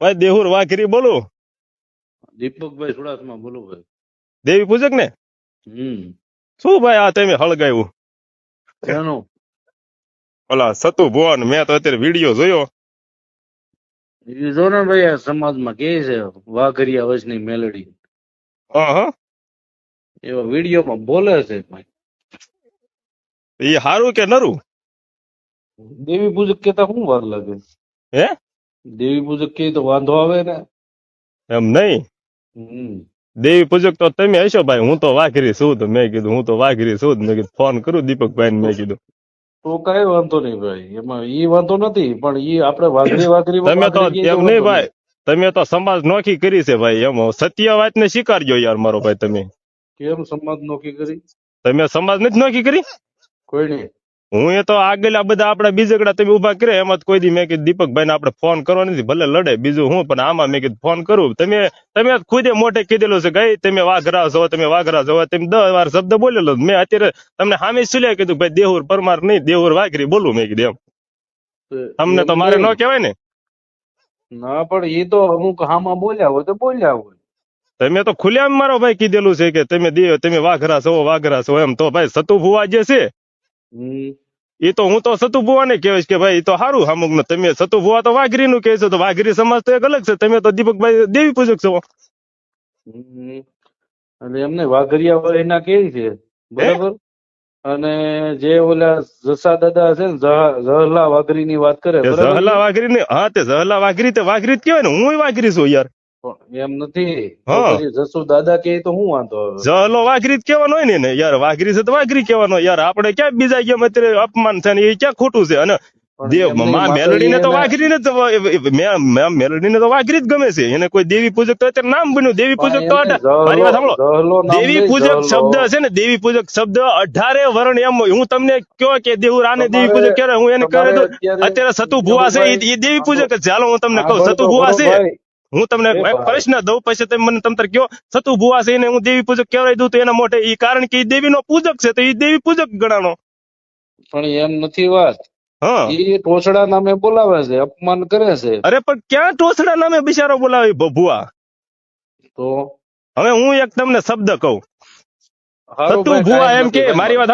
ભાઈ દેહુર વાઘરી બોલું? દીપકભાઈ સુડાસમાં બોલું ભાઈ. દેવી પૂજક ને હમ. શું ભાઈ આ તમે હળગાયું? એનું ઓલા સતુ ભુવન મેં તો અત્યારે વીડિયો જોયો. જો ને ભાઈ આ સમાજમાં કે છે વાઘરિયા વચની મેલડી. હા હા. એવા વિડીયોમાં બોલે છે ભાઈ. એ હારું કે નરું? દેવી પૂજક કેતા શું વાર લાગે? હે? દેવી પૂજક કે તો વાંધો આવે ને. એમ નહીં? દેવી પૂજક તો તમે હશો ભાઈ હું તો વાઘરી છું તો મેં કીધું હું તો વાઘરી છું મેં કીધું ફોન કરું દીપકભાઈ ને મેં કીધું. તો કઈ વાંધો નહીં ભાઈ એમાં ઈ વાંધો નથી પણ ઈ આપણે વાઘરી વાઘરી તમે તો એમ નહીં ભાઈ તમે તો સમાજ નોખી કરી છે ભાઈ એમ સત્ય વાત ને સ્વીકારજો યાર મારો ભાઈ તમે. કેમ સમાજ નોખી કરી? તમે સમાજ નથી નોખી કરી? કોઈ નહીં. હું એ તો આગળ બધા આપડા બીજગડા તમે ઊભા કરે એમાં કોઈ દી મેં કીધું દીપકભાઈ ને આપણે ફોન કરવો નથી ભલે લડે બીજું હું પણ આમાં મેં કીધું ફોન કરું. તમે તમે ખુદે મોઢે કીધેલું છે ગઈ તમે વાઘરા છો તમે વાઘરા છો. તમે દસ વાર શબ્દ બોલેલો મેં અત્યારે તમને સામે સુલ્યા કીધું ભાઈ દેહુર પરમાર નહીં દેહુર વાઘરી બોલું મેં કીધું એમ. તમને તો મારે ન. કહેવાય ને. ના પણ એ તો અમુક હામાં બોલ્યા હોય તો બોલ્યા હોય. તમે તો ખુલ્યા મારો ભાઈ કીધેલું છે કે તમે દે તમે વાઘરા છો વાઘરા છો એમ. તો ભાઈ સતુ ફુવા જે છે હમ એ તો હું તો સતુ ભુવા ને કહેવાય કે ભાઈ એ તો સારું અમુક ને તમે સતુ ભુવા તો વાઘરી નું કહે છો તો વાઘરી સમાજ તો એક અલગ છે તમે તો દીપકભાઈ દેવી પૂજક છો. અને એટલે એમને વાઘરિયા હોય એના કેવી છે? બરાબર? અને જે ઓલા જસા દાદા છે ને જહ- જહલા વાઘરી ની વાત કરે ઝહલા જહલા વાઘરી ને હા તે જહલા વાઘરી તે વાઘરી જ કહેવાય ને હું વાઘરી છું યાર. એમ નથી. જસુ દાદા કે તો હું વાંધો જહલો વાઘરી જ હોય ને યાર વાઘરી છે તો વાઘરી કેવાનો યાર આપણે ક્યાં બીજા ગયા અત્યારે અપમાન છે ને એ ક્યાં ખોટું છે? અને તો તો વાઘરી જ ગમે છે. એને કોઈ દેવી પૂજક તો અત્યારે નામ બન્યું. દેવી પૂજક તો મારી વાત સાંભળો. દેવી પૂજક શબ્દ છે ને દેવી પૂજક શબ્દ અઢારે વર્ણ એમ હું તમને કયો કે દેવું રાને દેવી પૂજક કહેવાય હું એને કહી અત્યારે- સતુ ભુવા છે ઈ દેવી પૂજક જ ચાલો હું તમને કહું સતુ ભુવા છે. હું તમને એ પ્રશ્ન દઉં પછી તમે મને તમતર કયો સતુ ભુવા છે એને હું દેવી પૂજક કહેવાય દઉં તો એના મોઢે એ કારણ કે ઈ દેવીનો પૂજક છે તો એ દેવી પૂજક ગણાનો. પણ એમ નથી વાત. હા. ઈ ટોચડા નામે બોલાવે છે અપમાન કરે છે. અરે પણ ક્યાં ટોસડા નામે બિચારો બોલાવે ભભુઆ તો? હવે હું એક તમને શબ્દ કહું. સતુ ભુવા એમ કે મારી વાત.